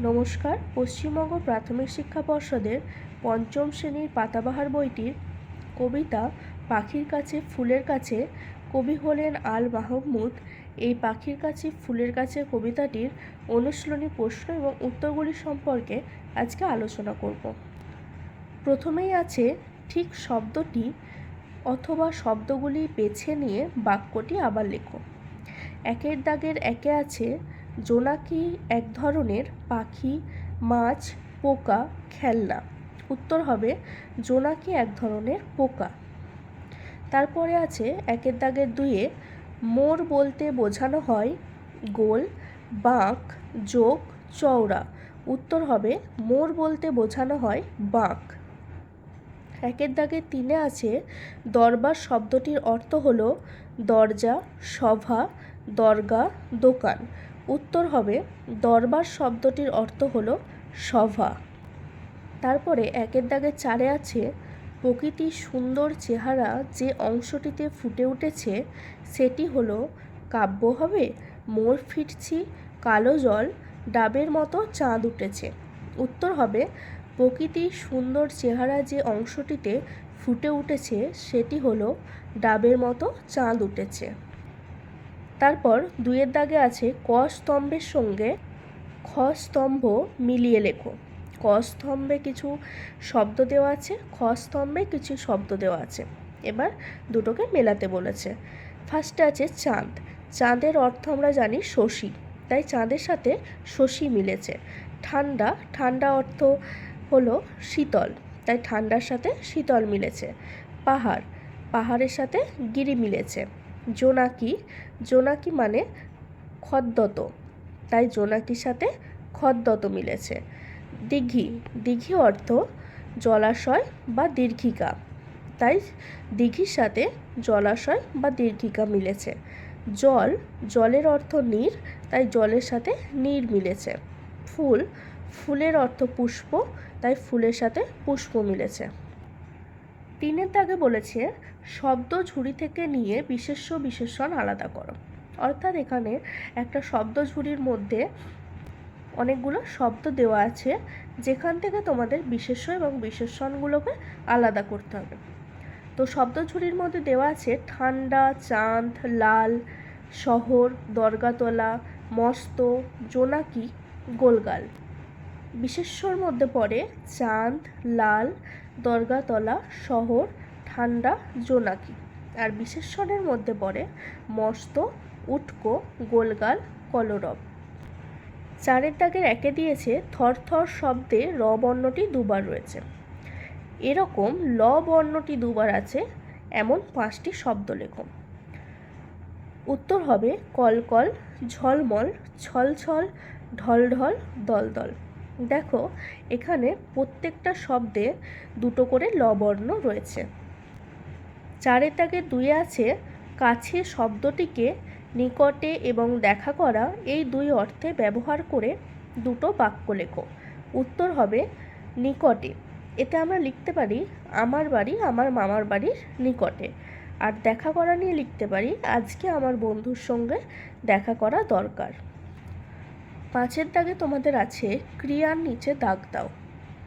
নমস্কার। পশ্চিমবঙ্গ প্রাথমিক শিক্ষা পর্ষদের পঞ্চম শ্রেণির পাতাবাহার বইটির কবিতা পাখির কাছে ফুলের কাছে কবি হলেন আল মাহমুদ। এই পাখির কাছে ফুলের কাছে কবিতাটির অনুশীলনী প্রশ্ন এবং উত্তরগুলি সম্পর্কে আজকে আলোচনা করব। প্রথমেই আছে, ঠিক শব্দটি অথবা শব্দগুলি বেছে নিয়ে বাক্যটি আবার লেখো। একের দাগের একে আছে জোনাকি এক ধরনের পাখি, মাছ, পোকা, খেলনা। উত্তর হবে জোনাকি এক ধরনের পোকা। তারপরে আছে একের দাগের দুইয়ে মোর বলতে বোঝানো হয় গোল, বাঁক যোগ চওড়া। উত্তর হবে মোর বলতে বোঝানো হয় বাঁক। একের দাগে তিনে আছে দরবার শব্দটির অর্থ হলো দরজা, সভা, দরগা, দোকান। উত্তর হবে, দরবার শব্দটির অর্থ হলো সভা। তারপরে একের দাগে চারে আছে প্রকৃতির সুন্দর চেহারা যে অংশটিতে ফুটে উঠেছে, সেটি হলো কাব্য হবে, মোর ফিরছি, কালো জল, ডাবের মতো চাঁদ উঠেছে। উত্তর হবে প্রকৃতির সুন্দর চেহারা যে অংশটিতে ফুটে উঠেছে, সেটি হলো ডাবের মতো চাঁদ উঠেছে। তারপর দুইয়ের দাগে আছে ক স্তম্ভের সঙ্গে খ স্তম্ভ মিলিয়ে লেখো। ক স্তম্ভে কিছু শব্দ দেওয়া আছে, খ স্তম্ভে কিছু শব্দ দেওয়া আছে। এবার দুটোকে মেলাতে বলেছে। ফার্স্টে আছে চাঁদ। চাঁদের অর্থ আমরা জানি শশী, তাই চাঁদের সাথে শশী মিলেছে। ঠান্ডা ঠান্ডা অর্থ হলো শীতল, তাই ঠান্ডার সাথে শীতল মিলেছে। পাহাড়, পাহাড়ের সাথে গিরি মিলেছে। জোনাকি জোনাকি মানে খদ্দত, তাই জোনাকির সাথে খদ্দত মিলেছে। দিঘি দিঘি অর্থ জলাশয় বা দীর্ঘিকা, তাই দিঘির সাথে জলাশয় বা দীর্ঘিকা মিলেছে। জল, জলের অর্থ নীর, তাই জলের সাথে নীর মিলেছে। ফুল, ফুলের অর্থ পুষ্প, তাই ফুলের সাথে পুষ্প মিলেছে। তিনের দাগে বলেছে, শব্দ ঝুড়ি থেকে নিয়ে বিশেষ্য বিশেষণ আলাদা করো। অর্থাৎ এখানে একটা শব্দ ঝুড়ির মধ্যে অনেকগুলো শব্দ দেওয়া আছে, যেখান থেকে তোমাদের বিশেষ্য এবং বিশেষণগুলোকে আলাদা করতে হবে। তো শব্দ ঝুড়ির মধ্যে দেওয়া আছে, ঠান্ডা, চাঁদ, লাল, শহর, দরগাতলা, মস্ত, জোনাকি, গোলগাল। বিশেষ্যর মধ্যে পড়ে চাঁদ, লাল, দরগাতলা, শহর, ঠান্ডা, জোনাকি। আর বিশেষণের মধ্যে পড়ে মস্ত, উটকো, গোলগাল, কলরব। চারের দাগের একে দিয়েছে থর থর শব্দে র বর্ণটি দুবার রয়েছে। এরকম ল বর্ণটি দুবার আছে, এমন পাঁচটি শব্দ লেখো উত্তর হবে কলকল, ঝলমল, ছলছল, ঢলঢল, দলদল। দেখো, এখানে প্রত্যেকটা শব্দে দুটো করে লবর্ণ রয়েছে। চারের দাগে দুয়ে আছে, কাছে শব্দটিকে নিকটে এবং দেখা করা এই দুই অর্থে ব্যবহার করে দুটো বাক্য লেখো। উত্তর হবে নিকটে। এতে আমরা লিখতে পারি আমার বাড়ি, আমার মামার বাড়ির নিকটে। আর দেখা করা নিয়ে লিখতে পারি আজকে আমার বন্ধুর সঙ্গে দেখা করা দরকার। পাঁচের দাগে তোমাদের আছে, ক্রিয়ার নিচে দাগ দাও।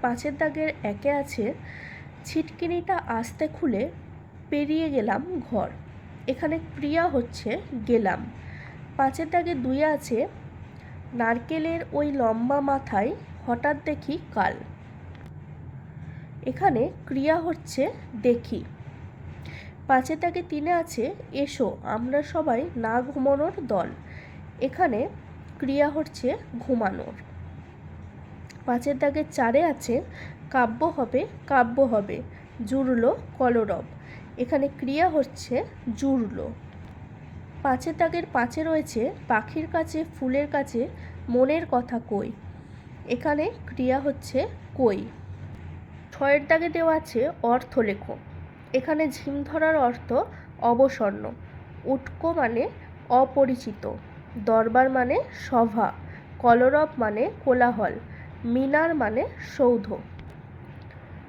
পাঁচের দাগের একে আছে, ছিটকিনিটা আস্তে খুলে পেরিয়ে গেলাম ঘর। এখানে ক্রিয়া হচ্ছে গেলাম। পাঁচের দাগে দুই আছে, নারকেলের ওই লম্বা মাথায় হঠাৎ দেখি কাল। এখানে ক্রিয়া হচ্ছে দেখি। পাঁচের দাগে তিনে আছে, এসো, আমরা সবাই না ঘুমানোর দল। এখানে ক্রিয়া হচ্ছে ঘুমানোর। পাঁচের দাগের চারে আছে, কাব্য হবে কাব্য হবে, জুড়লো কলরব। এখানে ক্রিয়া হচ্ছে জুড়লো। পাঁচের দাগের পাঁচে রয়েছে, পাখির কাছে, ফুলের কাছে, মনের কথা কই। এখানে ক্রিয়া হচ্ছে কই। ছয়ের দাগে দেওয়া আছে অর্থ লেখো। এখানে ঝিম ধরার অর্থ অবসন্ন। উটকো মানে অপরিচিত। দরবার মানে সভা, কলরব মানে কোলাহল, মিনার মানে সৌধ।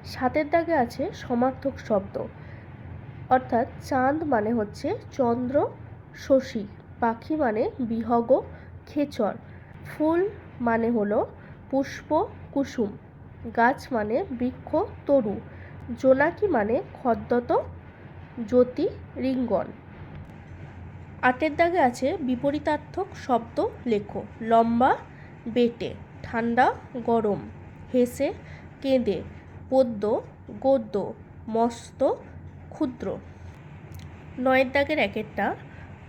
সাতের দাগে আছে সমার্থক শব্দ, অর্থাৎ চাঁদ মানে হচ্ছে চন্দ্র, শশী, পাখি মানে বিহগ, খেচর, ফুল মানে হলো পুষ্প, কুসুম, গাছ মানে বৃক্ষ, তরু, জোনাকি মানে খদ্দত, জ্যোতি, রিঙ্গন। আটের দাগে আছে বিপরীতার্থক শব্দ লেখো। লম্বা, বেটে, ঠান্ডা, গরম। হেসে, কেঁদে পদ্য গদ্য, মস্ত, ক্ষুদ্র। নয়ের দাগের একেরটা,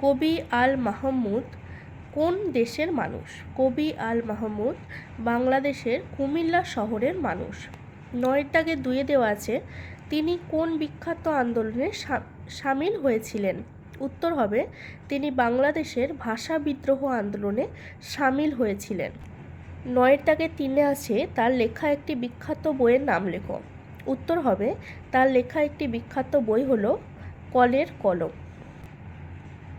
কবি আল মাহমুদ কোন দেশের মানুষ? কবি আল মাহমুদ বাংলাদেশের কুমিল্লা শহরের মানুষ। নয়ের দাগে দুয়ে দেওয়া আছে, তিনি কোন বিখ্যাত আন্দোলনে সামিল হয়েছিলেন? উত্তর হবে, তিনি বাংলাদেশের ভাষা বিদ্রোহ আন্দোলনে সামিল হয়েছিলেন। নয়ের দাগে তিনে আছে, তার লেখা একটি বিখ্যাত বইয়ের নাম লেখো। উত্তর হবে, তার লেখা একটি বিখ্যাত বই হল কলের কলম।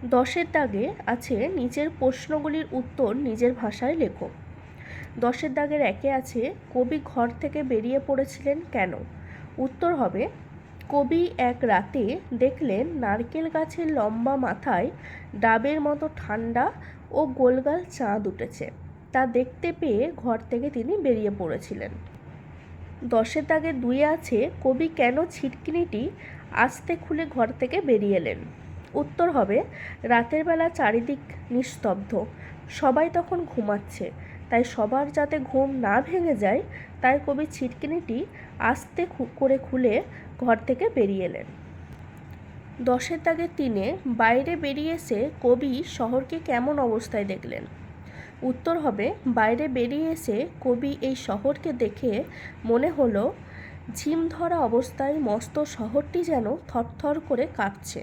দশের দাগে আছে নিচের প্রশ্নগুলির উত্তর নিজের ভাষায় লেখো। দশের দাগের একে আছে, কবি ঘর থেকে বেরিয়ে পড়েছিলেন কেন? উত্তর হবে কবি এক রাতে দেখলেন নারকেল গাছের লম্বা মাথায় ডাবের মতো ঠান্ডা ও গোলগাল চাঁদ উঠেছে। তা দেখতে পেয়ে ঘর থেকে তিনি বেরিয়ে পড়েছিলেন। দশের দাগে দুয়ে আছে, কবি কেন ছিটকিনিটি আস্তে খুলে ঘর থেকে বেরিয়ে এলেন? উত্তর হবে, রাতের বেলা চারিদিক নিস্তব্ধ। সবাই তখন ঘুমাচ্ছে। তাই সবার যাতে ঘুম না ভেঙে যায়, তাই কবি ছিটকিনিটি আস্তে করে খুলে ঘর থেকে বেরিয়ে এলেন। দশের দাগে তিনে বাইরে বেরিয়ে এসে কবি শহরকে কেমন অবস্থায় দেখলেন? উত্তর হবে, বাইরে বেরিয়ে এসে কবি এই শহরকে দেখে মনে হলো ঝিম ধরা অবস্থায় মস্ত শহরটি যেন থরথর করে কাঁপছে।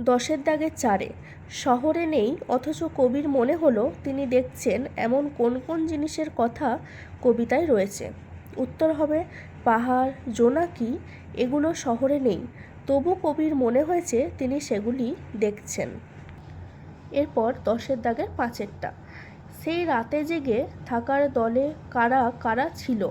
দশের দাগে চারে। শহরে নেই, অথচ কবির মনে হলো তিনি দেখছেন এমন কোন কোন জিনিসের কথা কবিতায় রয়েছে। উত্তর হবে, পাহাড়, জোনাকি, এগুলো শহরে নেই। তবু কবির মনে হয়েছে তিনি সেগুলি দেখছেন। এরপর দশের দাগের পাঁচেরটা। সেই রাতে জেগে থাকার দলে কারা কারা ছিল?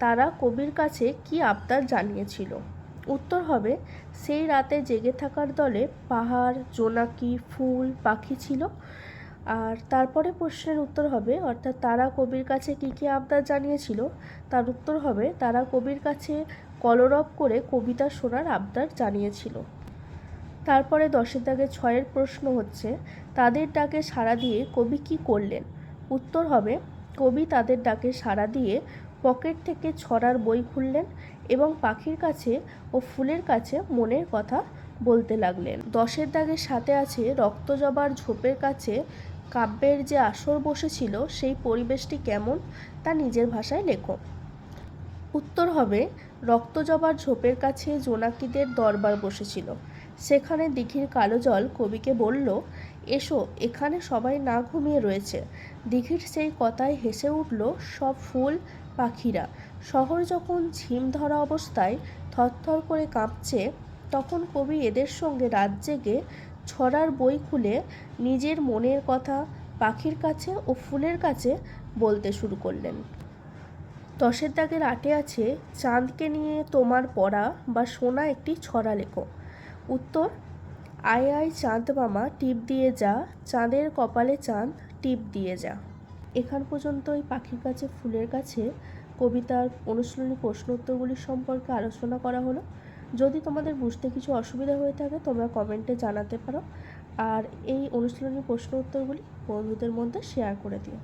তারা কবির কাছে কি আবদার জানিয়েছিল? উত্তর হবে, সেই রাতে জেগে থাকার দলে পাহাড়, জোনাকি, ফুল, পাখি ছিল। আর তারপরে প্রশ্নের উত্তর হবে, অর্থাৎ তারা কবির কাছে কী কী আবদার জানিয়েছিল? তার উত্তর হবে, তারা কবির কাছে কলরব করে কবিতা শোনার আবদার জানিয়েছিল। তারপরে দশের দাগে ছয়ের প্রশ্ন হচ্ছে, তাদের ডাকে সাড়া দিয়ে কবি কি করলেন? উত্তর হবে, কবি তাদের ডাকে সাড়া দিয়ে পকেট থেকে ছড়ার বই খুললেন এবং পাখির কাছে ও ফুলের কাছে মনের কথা বলতে লাগলেন। দশের দাগের সাথে আছে রক্তজবার ঝোপের কাছে কাব্যের যে আসর বসেছিল, সেই পরিবেশটি কেমন তা নিজের ভাষায় লেখো। উত্তর হবে রক্তজবার ঝোপের কাছে জোনাকিদের দরবার বসেছিল। সেখানে দিঘির কালো জল কবিকে বলল, এসো, এখানে সবাই না ঘুমিয়ে রয়েছে। দিঘির সেই কথায় হেসে উঠল, সব ফুল পাখিরা। শহর যখন ঝিম ধরা অবস্থায় থরথর করে কাঁপছে, তখন কবি এদের সঙ্গে রাত জেগে ছড়ার বই খুলে নিজের মনের কথা পাখির কাছে ও ফুলের কাছে বলতে শুরু করলেন। দশের দাগের আটে আছে, চাঁদকে নিয়ে তোমার পড়া বা শোনা একটি ছড়া লেখো। উত্তর, আয় আয়, চাঁদ মামা, টিপ দিয়ে যা, চাঁদের কপালে চাঁদ, টিপ দিয়ে যা। এখান পর্যন্ত এই পাখির কাছে, ফুলের কাছে কবিতার অনুশীলনী প্রশ্ন উত্তরগুলি সম্পর্কে আলোচনা করা হলো। যদি তোমাদের বুঝতে কিছু অসুবিধা হয়ে থাকে, তোমরা কমেন্টে জানাতে পারো। আর এই অনুশীলনী প্রশ্ন উত্তরগুলি বন্ধুদের মধ্যে শেয়ার করে দিও।